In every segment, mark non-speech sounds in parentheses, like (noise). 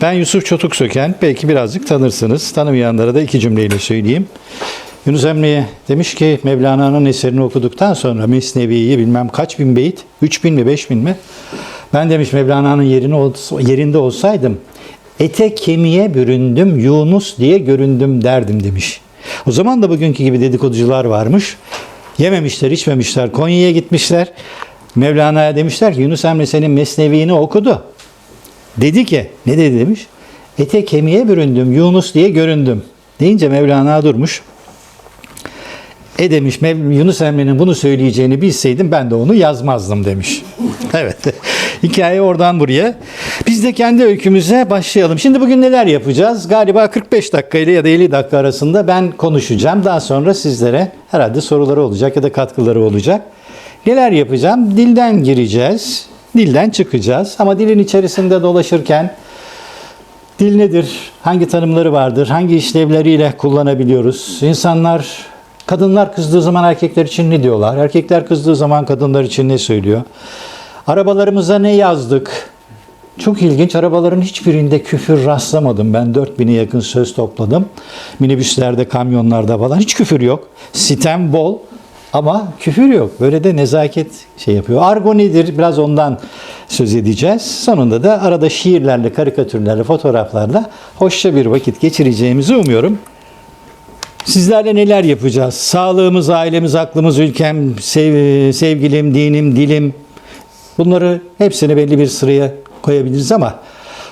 Ben Yusuf Çotuk Söken. Belki birazcık tanırsınız. Tanımayanlara da iki cümleyle söyleyeyim. Yunus Emre demiş ki Mevlana'nın eserini okuduktan sonra Mesnevi'yi bilmem kaç bin beyit, 3 bin mi 5 bin mi? Ben demiş Mevlana'nın yerine yerinde olsaydım ete kemiğe büründüm Yunus diye göründüm derdim demiş. O zaman da bugünkü gibi dedikoducular varmış. Yememişler, içmemişler. Konya'ya gitmişler. Mevlana'ya demişler ki Yunus Emre senin Mesnevi'ni okudu. Dedi ki, ne dedi demiş? Ete kemiğe büründüm, Yunus diye göründüm. Deyince Mevlana durmuş. E demiş Yunus Emre'nin bunu söyleyeceğini bilseydim ben de onu yazmazdım demiş. (laughs) evet. Hikaye oradan buraya. Biz de kendi öykümüze başlayalım. Şimdi bugün neler yapacağız? Galiba 45 dakika ile ya da 50 dakika arasında ben konuşacağım. Daha sonra sizlere herhalde soruları olacak ya da katkıları olacak. Neler yapacağım? Dilden gireceğiz. Dilden çıkacağız. Ama dilin içerisinde dolaşırken Dil nedir? Hangi tanımları vardır? Hangi işlevleriyle kullanabiliyoruz? İnsanlar, kadınlar kızdığı zaman erkekler için ne diyorlar? Erkekler kızdığı zaman kadınlar için ne söylüyor? Arabalarımıza ne yazdık? Çok ilginç. Arabaların hiçbirinde küfür rastlamadım. Ben 4000'e yakın söz topladım. Minibüslerde, kamyonlarda falan hiç küfür yok. Sitem bol ama küfür yok. Böyle de nezaket şey yapıyor. Argo nedir? Biraz ondan söz edeceğiz. Sonunda da arada şiirlerle, karikatürlerle, fotoğraflarla hoşça bir vakit geçireceğimizi umuyorum. Sizlerle neler yapacağız? Sağlığımız, ailemiz, aklımız, ülkem, sev- sevgilim, dinim, dilim. Bunları hepsini belli bir sıraya koyabiliriz ama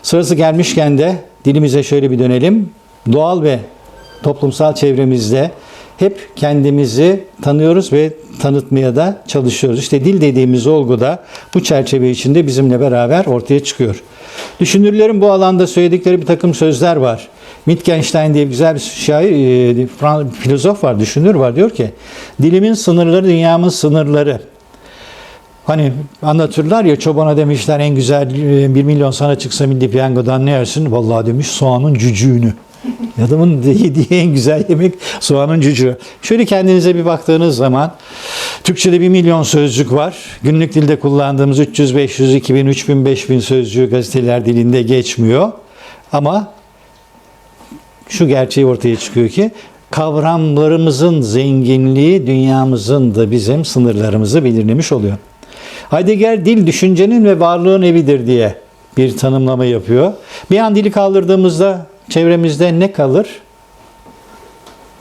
sırası gelmişken de dilimize şöyle bir dönelim. Doğal ve toplumsal çevremizde hep kendimizi tanıyoruz ve tanıtmaya da çalışıyoruz. İşte dil dediğimiz olgu da bu çerçeve içinde bizimle beraber ortaya çıkıyor. Düşünürlerin bu alanda söyledikleri bir takım sözler var. Wittgenstein diye güzel bir şair, e, filozof var, düşünür var. Diyor ki, dilimin sınırları dünyamın sınırları. Hani anlatırlar ya çobana demişler en güzel e, bir milyon sana çıksa milli piyangodan ne yersin? Vallahi demiş soğanın cücüğünü. (laughs) Adamın yediği en güzel yemek soğanın cücüğü. Şöyle kendinize bir baktığınız zaman Türkçe'de bir milyon sözcük var. Günlük dilde kullandığımız 300, 500, 2000, 3000, 5000 sözcüğü gazeteler dilinde geçmiyor. Ama şu gerçeği ortaya çıkıyor ki kavramlarımızın zenginliği dünyamızın da bizim sınırlarımızı belirlemiş oluyor. Heidegger dil düşüncenin ve varlığın evidir diye bir tanımlama yapıyor. Bir an dili kaldırdığımızda çevremizde ne kalır?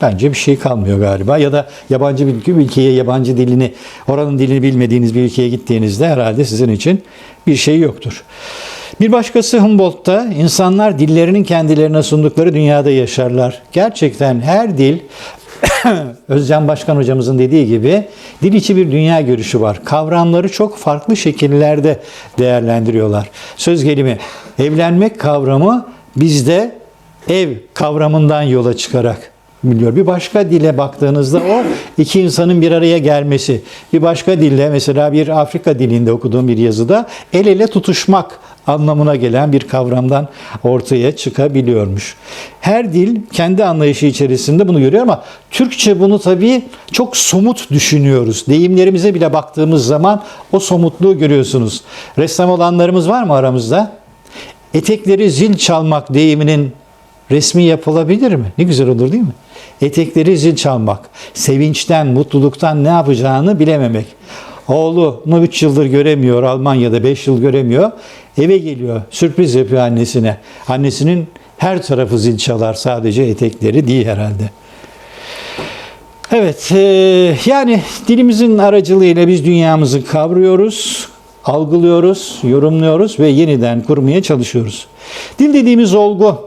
Bence bir şey kalmıyor galiba. Ya da yabancı bir ülkeye yabancı dilini, oranın dilini bilmediğiniz bir ülkeye gittiğinizde herhalde sizin için bir şey yoktur. Bir başkası Humboldt'ta insanlar dillerinin kendilerine sundukları dünyada yaşarlar. Gerçekten her dil (coughs) Özcan Başkan hocamızın dediği gibi dil içi bir dünya görüşü var. Kavramları çok farklı şekillerde değerlendiriyorlar. Söz gelimi evlenmek kavramı bizde ev kavramından yola çıkarak biliyor. Bir başka dile baktığınızda o iki insanın bir araya gelmesi. Bir başka dille mesela bir Afrika dilinde okuduğum bir yazıda el ele tutuşmak anlamına gelen bir kavramdan ortaya çıkabiliyormuş. Her dil kendi anlayışı içerisinde bunu görüyor ama Türkçe bunu tabii çok somut düşünüyoruz. Deyimlerimize bile baktığımız zaman o somutluğu görüyorsunuz. Ressam olanlarımız var mı aramızda? Etekleri zil çalmak deyiminin resmi yapılabilir mi? Ne güzel olur değil mi? Etekleri zil çalmak, sevinçten, mutluluktan ne yapacağını bilememek. Oğlunu 3 yıldır göremiyor, Almanya'da 5 yıl göremiyor. Eve geliyor, sürpriz yapıyor annesine. Annesinin her tarafı zil çalar, sadece etekleri değil herhalde. Evet, e, yani dilimizin aracılığıyla biz dünyamızı kavruyoruz, algılıyoruz, yorumluyoruz ve yeniden kurmaya çalışıyoruz. Dil dediğimiz olgu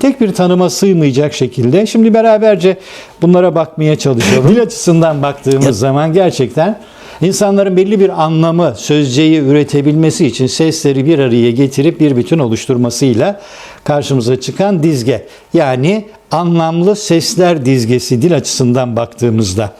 tek bir tanıma sığmayacak şekilde. Şimdi beraberce bunlara bakmaya çalışalım. Dil açısından baktığımız zaman gerçekten insanların belli bir anlamı, sözceği üretebilmesi için sesleri bir araya getirip bir bütün oluşturmasıyla karşımıza çıkan dizge. Yani anlamlı sesler dizgesi dil açısından baktığımızda.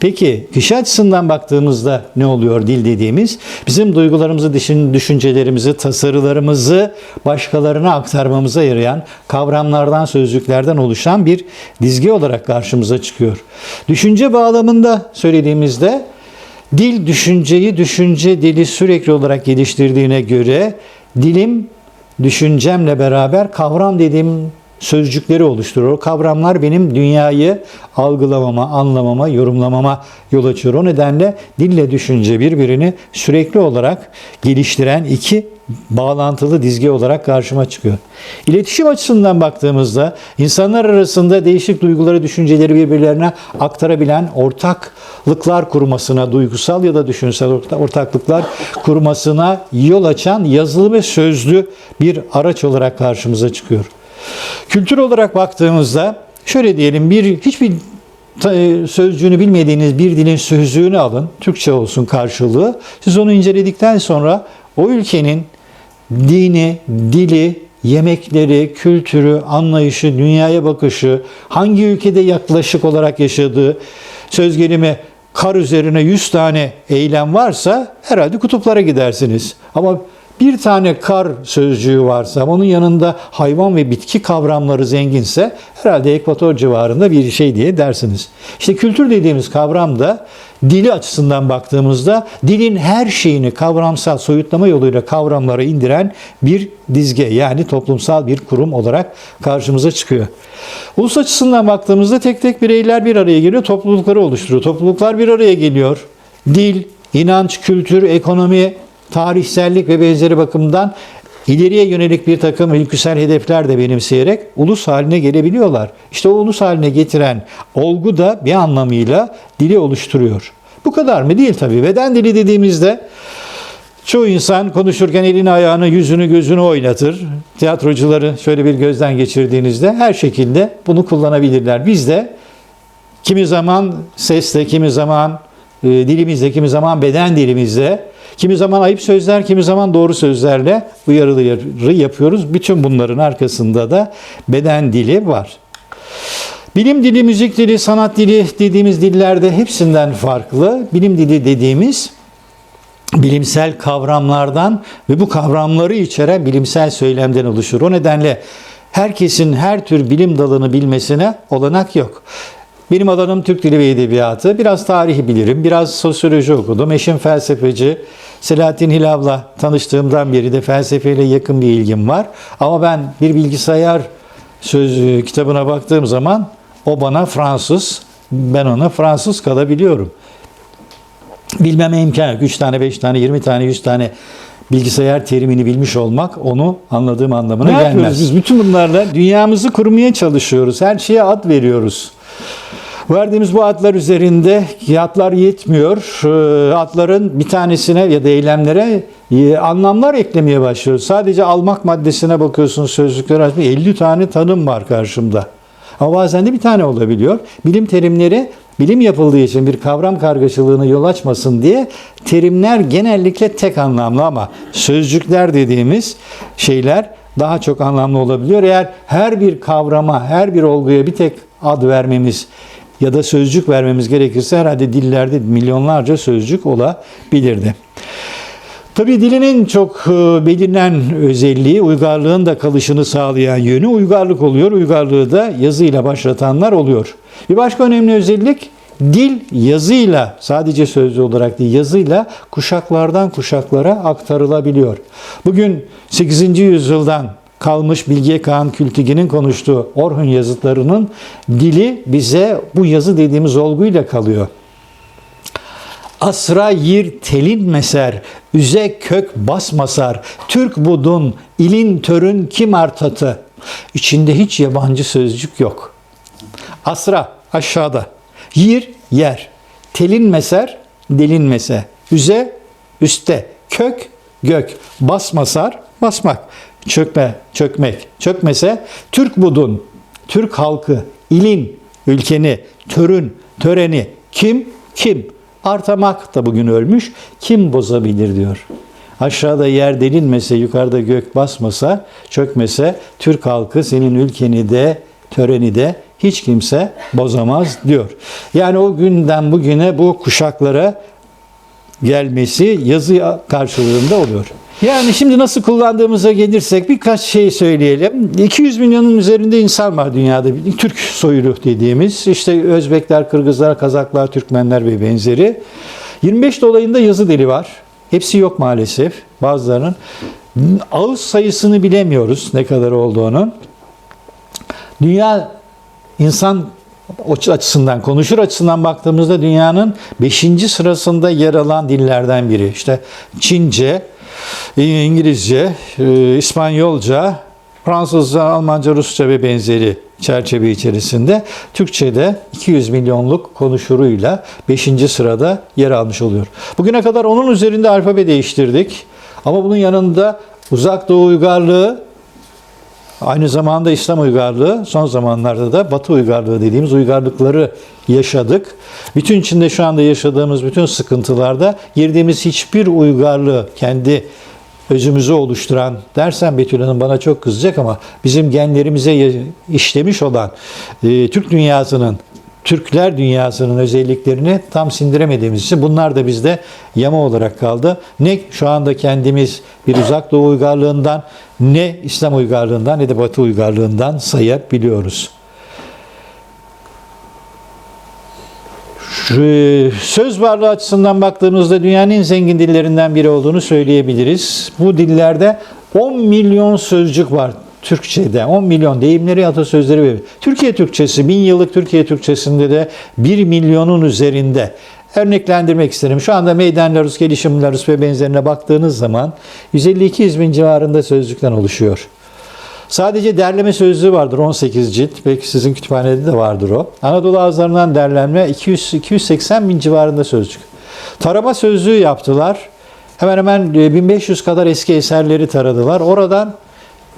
Peki kişi açısından baktığımızda ne oluyor dil dediğimiz? Bizim duygularımızı, düşün- düşüncelerimizi, tasarılarımızı başkalarına aktarmamıza yarayan kavramlardan, sözcüklerden oluşan bir dizge olarak karşımıza çıkıyor. Düşünce bağlamında söylediğimizde dil düşünceyi, düşünce dili sürekli olarak geliştirdiğine göre dilim düşüncemle beraber kavram dediğim sözcükleri oluşturur. O kavramlar benim dünyayı algılamama, anlamama, yorumlamama yol açıyor. O nedenle dille düşünce birbirini sürekli olarak geliştiren iki bağlantılı dizge olarak karşıma çıkıyor. İletişim açısından baktığımızda insanlar arasında değişik duyguları, düşünceleri birbirlerine aktarabilen ortaklıklar kurmasına, duygusal ya da düşünsel ortaklıklar kurmasına yol açan yazılı ve sözlü bir araç olarak karşımıza çıkıyor. Kültür olarak baktığımızda şöyle diyelim bir hiçbir e, sözcüğünü bilmediğiniz bir dilin sözlüğünü alın. Türkçe olsun karşılığı. Siz onu inceledikten sonra o ülkenin dini, dili, yemekleri, kültürü, anlayışı, dünyaya bakışı, hangi ülkede yaklaşık olarak yaşadığı, söz gelimi kar üzerine 100 tane eylem varsa herhalde kutuplara gidersiniz. Ama bir tane kar sözcüğü varsa, onun yanında hayvan ve bitki kavramları zenginse herhalde ekvator civarında bir şey diye dersiniz. İşte kültür dediğimiz kavram da dili açısından baktığımızda dilin her şeyini kavramsal soyutlama yoluyla kavramlara indiren bir dizge yani toplumsal bir kurum olarak karşımıza çıkıyor. Ulus açısından baktığımızda tek tek bireyler bir araya geliyor, toplulukları oluşturuyor. Topluluklar bir araya geliyor. Dil, inanç, kültür, ekonomi, tarihsellik ve benzeri bakımdan ileriye yönelik bir takım ülküsel hedefler de benimseyerek ulus haline gelebiliyorlar. İşte o ulus haline getiren olgu da bir anlamıyla dili oluşturuyor. Bu kadar mı? Değil tabii. Beden dili dediğimizde çoğu insan konuşurken elini ayağını yüzünü gözünü oynatır. Tiyatrocuları şöyle bir gözden geçirdiğinizde her şekilde bunu kullanabilirler. Biz de kimi zaman sesle, kimi zaman e, dilimizle, kimi zaman beden dilimizle, kimi zaman ayıp sözler, kimi zaman doğru sözlerle uyarıları yapıyoruz. Bütün bunların arkasında da beden dili var. Bilim dili, müzik dili, sanat dili dediğimiz dillerde hepsinden farklı. Bilim dili dediğimiz bilimsel kavramlardan ve bu kavramları içeren bilimsel söylemden oluşur. O nedenle herkesin her tür bilim dalını bilmesine olanak yok. Benim alanım Türk Dili ve Edebiyatı. Biraz tarihi bilirim, biraz sosyoloji okudum. Eşim felsefeci. Selahattin Hilal'la tanıştığımdan beri de felsefeyle yakın bir ilgim var. Ama ben bir bilgisayar söz kitabına baktığım zaman o bana Fransız, ben ona Fransız kalabiliyorum. Bilmeme imkan yok. 3 tane, 5 tane, 20 tane, 100 tane bilgisayar terimini bilmiş olmak onu anladığım anlamına Ne gelmez. yapıyoruz biz? Bütün bunlarla dünyamızı kurmaya çalışıyoruz. Her şeye ad veriyoruz. Verdiğimiz bu adlar üzerinde adlar yetmiyor. Ee, Adların bir tanesine ya da eylemlere e, anlamlar eklemeye başlıyoruz. Sadece almak maddesine bakıyorsunuz sözlükler açmış. 50 tane tanım var karşımda. Ama bazen de bir tane olabiliyor. Bilim terimleri bilim yapıldığı için bir kavram kargaşalığına yol açmasın diye terimler genellikle tek anlamlı ama sözcükler dediğimiz şeyler daha çok anlamlı olabiliyor. Eğer her bir kavrama, her bir olguya bir tek ad vermemiz ya da sözcük vermemiz gerekirse herhalde dillerde milyonlarca sözcük olabilirdi. Tabii dilin en çok e, belirlenen özelliği uygarlığın da kalışını sağlayan yönü uygarlık oluyor. Uygarlığı da yazıyla başlatanlar oluyor. Bir başka önemli özellik dil yazıyla sadece sözlü olarak değil yazıyla kuşaklardan kuşaklara aktarılabiliyor. Bugün 8. yüzyıldan kalmış Bilge Kağan Kültigi'nin konuştuğu Orhun yazıtlarının dili bize bu yazı dediğimiz olguyla kalıyor. Asra yir telin meser, üze kök basmasar, Türk budun, ilin törün kim artatı. İçinde hiç yabancı sözcük yok. Asra aşağıda, yir yer, telin meser, delin mese, üze üste, kök gök, basmasar basmak, çökme çökmek, çökmese Türk budun, Türk halkı, ilin ülkeni, törün töreni, kim kim Artamak da bugün ölmüş. Kim bozabilir diyor. Aşağıda yer delinmese, yukarıda gök basmasa, çökmese Türk halkı senin ülkeni de, töreni de hiç kimse bozamaz diyor. Yani o günden bugüne bu kuşaklara gelmesi yazı karşılığında oluyor. Yani şimdi nasıl kullandığımıza gelirsek birkaç şey söyleyelim. 200 milyonun üzerinde insan var dünyada. Türk soylu dediğimiz. işte Özbekler, Kırgızlar, Kazaklar, Türkmenler ve benzeri. 25 dolayında yazı dili var. Hepsi yok maalesef bazılarının. Ağız sayısını bilemiyoruz ne kadar olduğunu. Dünya insan açısından, konuşur açısından baktığımızda dünyanın 5. sırasında yer alan dillerden biri. İşte Çince, İngilizce, e, İspanyolca, Fransızca, Almanca, Rusça ve benzeri çerçeve içerisinde Türkçe'de 200 milyonluk konuşuruyla 5. sırada yer almış oluyor. Bugüne kadar onun üzerinde alfabe değiştirdik. Ama bunun yanında Uzak Doğu uygarlığı Aynı zamanda İslam uygarlığı, son zamanlarda da Batı uygarlığı dediğimiz uygarlıkları yaşadık. Bütün içinde şu anda yaşadığımız bütün sıkıntılarda girdiğimiz hiçbir uygarlığı kendi özümüzü oluşturan dersen Betül Hanım bana çok kızacak ama bizim genlerimize işlemiş olan e, Türk dünyasının Türkler dünyasının özelliklerini tam sindiremediğimiz için bunlar da bizde yama olarak kaldı. Ne şu anda kendimiz bir uzak doğu uygarlığından ne İslam uygarlığından ne de Batı uygarlığından sayabiliyoruz. Söz varlığı açısından baktığımızda dünyanın en zengin dillerinden biri olduğunu söyleyebiliriz. Bu dillerde 10 milyon sözcük var Türkçe'de. 10 milyon deyimleri, atasözleri ve Türkiye Türkçesi, bin yıllık Türkiye Türkçesinde de 1 milyonun üzerinde. Örneklendirmek isterim. Şu anda Meydanlarus, Gelişimlarus ve benzerine baktığınız zaman 150-200 bin civarında sözcükten oluşuyor. Sadece derleme sözlüğü vardır 18 cilt. Belki sizin kütüphanede de vardır o. Anadolu ağızlarından derlenme 200 280 bin civarında sözcük. Tarama sözlüğü yaptılar. Hemen hemen e, 1500 kadar eski eserleri taradılar. Oradan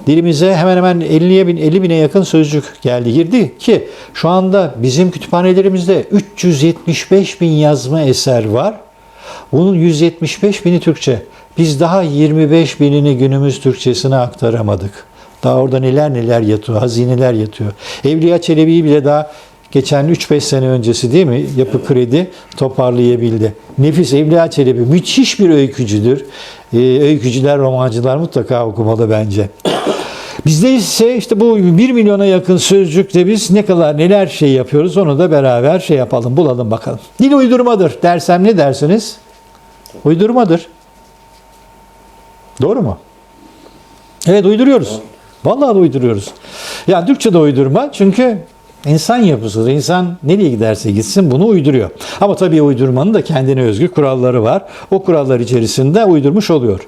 dilimize hemen hemen 50'ye bin 50 bine yakın sözcük geldi girdi ki şu anda bizim kütüphanelerimizde 375 bin yazma eser var. Bunun 175 bini Türkçe. Biz daha 25 binini günümüz Türkçesine aktaramadık. Daha orada neler neler yatıyor, hazineler yatıyor. Evliya Çelebi'yi bile daha geçen 3-5 sene öncesi değil mi yapı kredi toparlayabildi. Nefis Evliya Çelebi müthiş bir öykücüdür. Ee, öykücüler, romancılar mutlaka okumalı bence. Bizde ise işte bu 1 milyona yakın sözcükte biz ne kadar neler şey yapıyoruz onu da beraber şey yapalım bulalım bakalım. Dil uydurmadır dersem ne dersiniz? Uydurmadır. Doğru mu? Evet uyduruyoruz. Vallahi uyduruyoruz. Yani Türkçe de uydurma çünkü insan yapısı, insan nereye giderse gitsin bunu uyduruyor. Ama tabii uydurmanın da kendine özgü kuralları var. O kurallar içerisinde uydurmuş oluyor.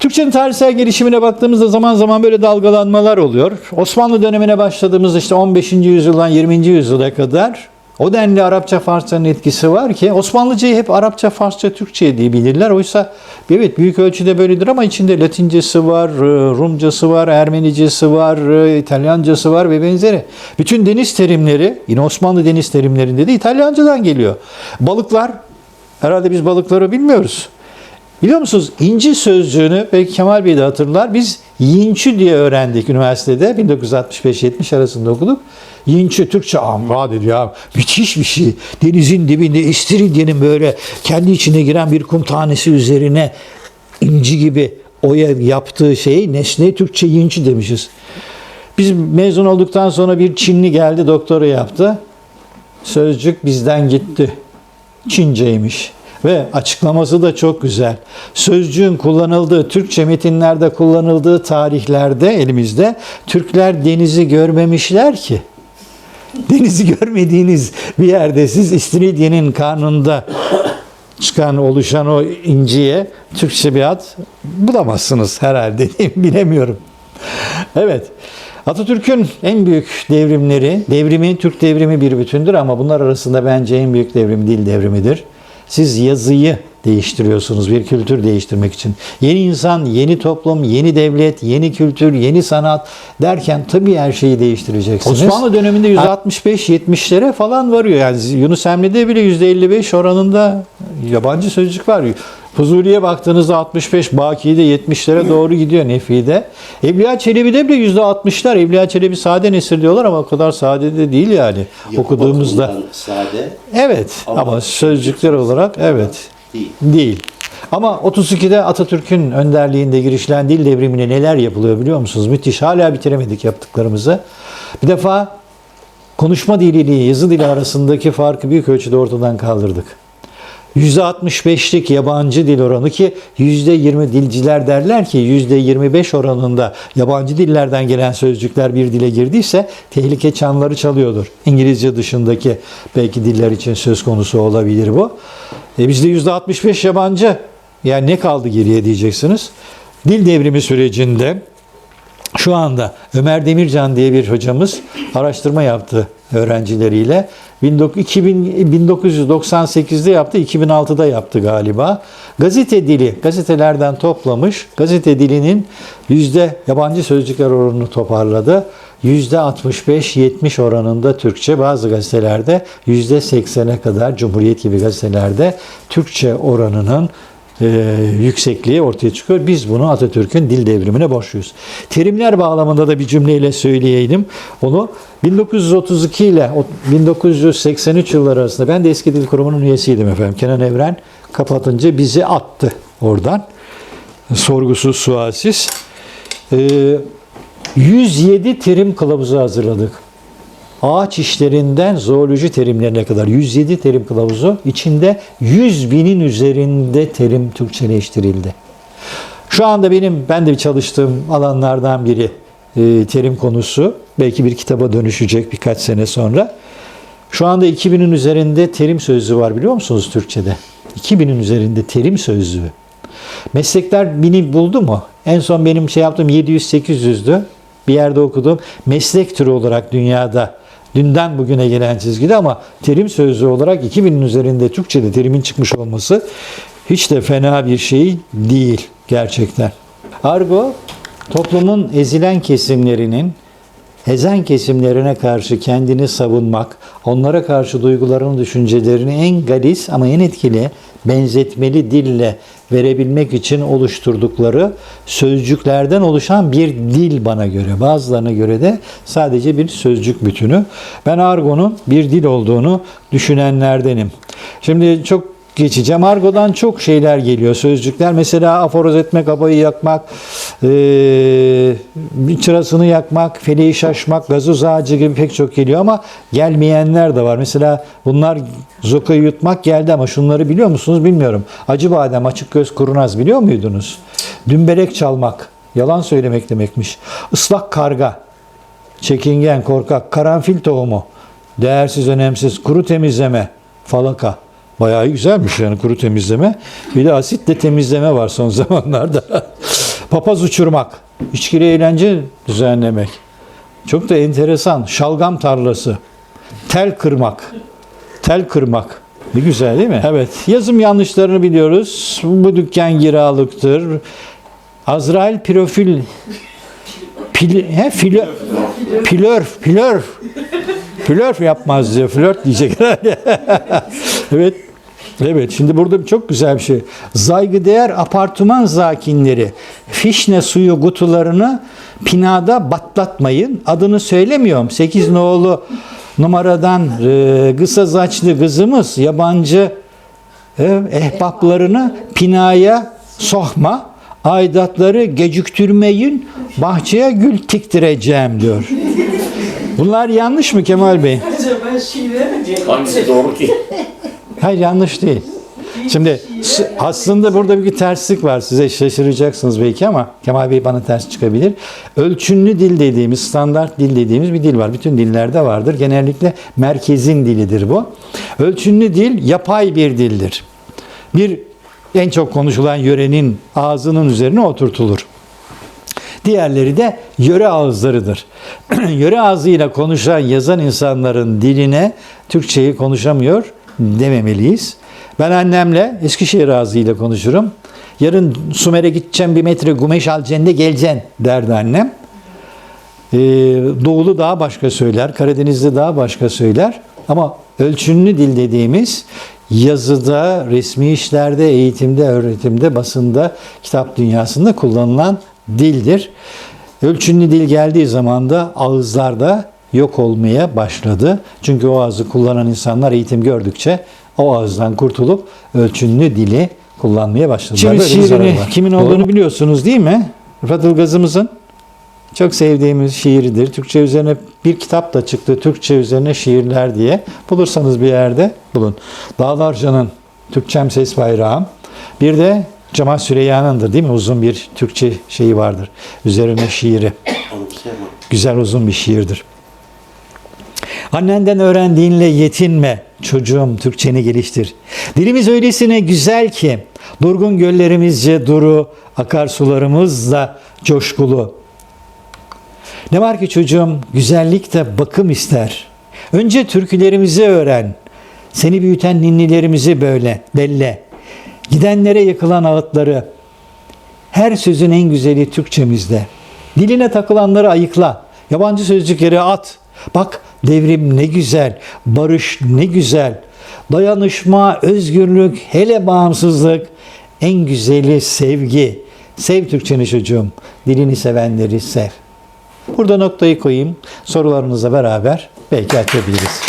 Türkçenin tarihsel gelişimine baktığımızda zaman zaman böyle dalgalanmalar oluyor. Osmanlı dönemine başladığımızda işte 15. yüzyıldan 20. yüzyıla kadar o denli Arapça Farsçanın etkisi var ki Osmanlıcayı hep Arapça, Farsça, Türkçe diye bilirler. Oysa evet büyük ölçüde böyledir ama içinde Latincesi var, e, Rumcası var, Ermenicesi var, e, İtalyancası var ve benzeri. Bütün deniz terimleri yine Osmanlı deniz terimlerinde de İtalyancadan geliyor. Balıklar herhalde biz balıkları bilmiyoruz. Biliyor musunuz inci sözcüğünü belki Kemal Bey de hatırlar. Biz yinçü diye öğrendik üniversitede. 1965-70 arasında okuduk. Yinçü Türkçe amma dedi ya müthiş bir şey. Denizin dibinde İstiridye'nin böyle kendi içine giren bir kum tanesi üzerine inci gibi oya yaptığı şeyi nesne Türkçe yinçü demişiz. Biz mezun olduktan sonra bir Çinli geldi doktora yaptı. Sözcük bizden gitti. Çinceymiş. Ve açıklaması da çok güzel. Sözcüğün kullanıldığı, Türkçe metinlerde kullanıldığı tarihlerde elimizde Türkler denizi görmemişler ki. (laughs) Denizi görmediğiniz bir yerde siz İstiridye'nin karnında çıkan, oluşan o inciye Türkçe bir ad bulamazsınız herhalde. (laughs) Bilemiyorum. Evet. Atatürk'ün en büyük devrimleri, devrimi, Türk devrimi bir bütündür ama bunlar arasında bence en büyük devrim dil devrimidir. Siz yazıyı değiştiriyorsunuz bir kültür değiştirmek için. Yeni insan, yeni toplum, yeni devlet, yeni kültür, yeni sanat derken tabii her şeyi değiştireceksiniz. Osmanlı döneminde 165-70'lere falan varıyor. Yani Yunus Emre'de bile %55 oranında yabancı sözcük var. Fuzuli'ye baktığınızda 65, Baki'de 70'lere doğru gidiyor Nefi'de. Evliya Çelebi'de bile %60'lar. Evliya Çelebi sade nesil diyorlar ama o kadar sade de değil yani Yapı okuduğumuzda. Sade Evet ama, Ama sözcükler olarak evet değil. değil. Ama 32'de Atatürk'ün önderliğinde girişilen dil devrimine neler yapılıyor biliyor musunuz? Müthiş. Hala bitiremedik yaptıklarımızı. Bir defa konuşma diliyle yazı dili arasındaki farkı büyük ölçüde ortadan kaldırdık. %65'lik yabancı dil oranı ki %20 dilciler derler ki %25 oranında yabancı dillerden gelen sözcükler bir dile girdiyse tehlike çanları çalıyordur. İngilizce dışındaki belki diller için söz konusu olabilir bu. E bizde %65 yabancı. Yani ne kaldı geriye diyeceksiniz. Dil devrimi sürecinde şu anda Ömer Demircan diye bir hocamız araştırma yaptı öğrencileriyle. 2000 1998'de yaptı, 2006'da yaptı galiba. Gazete dili, gazetelerden toplamış. Gazete dilinin yüzde yabancı sözcükler oranını toparladı. Yüzde 65-70 oranında Türkçe, bazı gazetelerde yüzde 80'e kadar Cumhuriyet gibi gazetelerde Türkçe oranının e, yüksekliği ortaya çıkıyor. Biz bunu Atatürk'ün dil devrimine borçluyuz. Terimler bağlamında da bir cümleyle söyleyeydim. Onu 1932 ile o- 1983 yılları arasında ben de eski dil kurumunun üyesiydim efendim. Kenan Evren kapatınca bizi attı oradan. Sorgusuz sualsiz. Ee, 107 terim kılavuzu hazırladık. Ağaç işlerinden zooloji terimlerine kadar 107 terim kılavuzu içinde 100 binin üzerinde terim Türkçeleştirildi. Şu anda benim ben de çalıştığım alanlardan biri e, terim konusu. Belki bir kitaba dönüşecek birkaç sene sonra. Şu anda 2000'in üzerinde terim sözlüğü var biliyor musunuz Türkçe'de? 2000'in üzerinde terim sözlüğü. Meslekler bini buldu mu? En son benim şey yaptığım 700-800'dü. Bir yerde okudum. Meslek türü olarak dünyada dünden bugüne gelen çizgide ama terim sözlüğü olarak 2000'in üzerinde Türkçe'de terimin çıkmış olması hiç de fena bir şey değil gerçekten. Argo toplumun ezilen kesimlerinin ezen kesimlerine karşı kendini savunmak, onlara karşı duygularını, düşüncelerini en galis ama en etkili benzetmeli dille verebilmek için oluşturdukları sözcüklerden oluşan bir dil bana göre. Bazılarına göre de sadece bir sözcük bütünü. Ben argonun bir dil olduğunu düşünenlerdenim. Şimdi çok geçeceğim. Argo'dan çok şeyler geliyor, sözcükler. Mesela aforoz etmek, abayı yakmak, bir çırasını yakmak, feleği şaşmak, gazoz ağacı gibi pek çok geliyor ama gelmeyenler de var. Mesela bunlar zokayı yutmak geldi ama şunları biliyor musunuz bilmiyorum. Acı badem, açık göz, kurunaz biliyor muydunuz? Dümbelek çalmak, yalan söylemek demekmiş. Islak karga, çekingen, korkak, karanfil tohumu, değersiz, önemsiz, kuru temizleme, falaka. Bayağı güzelmiş yani kuru temizleme. Bir de asitle temizleme var son (laughs) zamanlarda. Papaz uçurmak, içkili eğlence düzenlemek. Çok da enteresan. Şalgam tarlası, tel kırmak, tel kırmak. Ne güzel değil mi? Evet. Yazım yanlışlarını biliyoruz. Bu dükkan kiralıktır. Azrail profil Pil, he, filo, pilörf, pilörf. Flört yapmaz diyor. Flört diyecek herhalde. (laughs) evet. Evet. Şimdi burada çok güzel bir şey. Saygıdeğer apartman zakinleri fişne suyu kutularını pinada batlatmayın. Adını söylemiyorum. 8 nolu numaradan e, kısa saçlı kızımız yabancı e, ehbaplarını pinaya sokma. Aidatları geciktirmeyin. Bahçeye gül tiktireceğim diyor. Bunlar yanlış mı Kemal Bey? Acaba diye? Hangisi doğru ki? (laughs) Hayır yanlış değil. Şimdi aslında burada bir terslik var. Size şaşıracaksınız belki ama Kemal Bey bana ters çıkabilir. Ölçünlü dil dediğimiz, standart dil dediğimiz bir dil var. Bütün dillerde vardır. Genellikle merkezin dilidir bu. Ölçünlü dil yapay bir dildir. Bir en çok konuşulan yörenin ağzının üzerine oturtulur. Diğerleri de yöre ağızlarıdır. (clears throat) yöre ağzıyla konuşan, yazan insanların diline Türkçeyi konuşamıyor dememeliyiz. Ben annemle Eskişehir ağzıyla konuşurum. Yarın Sumer'e gideceğim bir metre gumeş alacaksın de geleceksin derdi annem. Ee, Doğulu daha başka söyler, Karadeniz'de daha başka söyler. Ama ölçünlü dil dediğimiz yazıda, resmi işlerde, eğitimde, öğretimde, basında, kitap dünyasında kullanılan dildir. Ölçünlü dil geldiği zaman da ağızlarda yok olmaya başladı. Çünkü o ağzı kullanan insanlar eğitim gördükçe o ağızdan kurtulup ölçünlü dili kullanmaya başladılar. Böyle zarar şiirini kimin Doğru olduğunu mu? biliyorsunuz değil mi? Rıfat Ilgaz'ımızın çok sevdiğimiz şiiridir. Türkçe üzerine bir kitap da çıktı. Türkçe üzerine şiirler diye. Bulursanız bir yerde bulun. Dağlarca'nın Türkçem Ses Bayrağım. Bir de Cemal Süreyya'nındır değil mi? Uzun bir Türkçe şeyi vardır. Üzerine şiiri. Anımsayamam. Güzel uzun bir şiirdir. Annenden öğrendiğinle yetinme. Çocuğum Türkçeni geliştir. Dilimiz öylesine güzel ki durgun göllerimizce duru, akarsularımız da coşkulu. Ne var ki çocuğum güzellik de bakım ister. Önce türkülerimizi öğren. Seni büyüten ninnilerimizi böyle belle. Gidenlere yıkılan ağıtları. Her sözün en güzeli Türkçemizde. Diline takılanları ayıkla. Yabancı sözcükleri at. Bak devrim ne güzel, barış ne güzel. Dayanışma, özgürlük, hele bağımsızlık. En güzeli sevgi. Sev Türkçeni çocuğum. Dilini sevenleri sev. Burada noktayı koyayım. Sorularınızla beraber belki açabiliriz.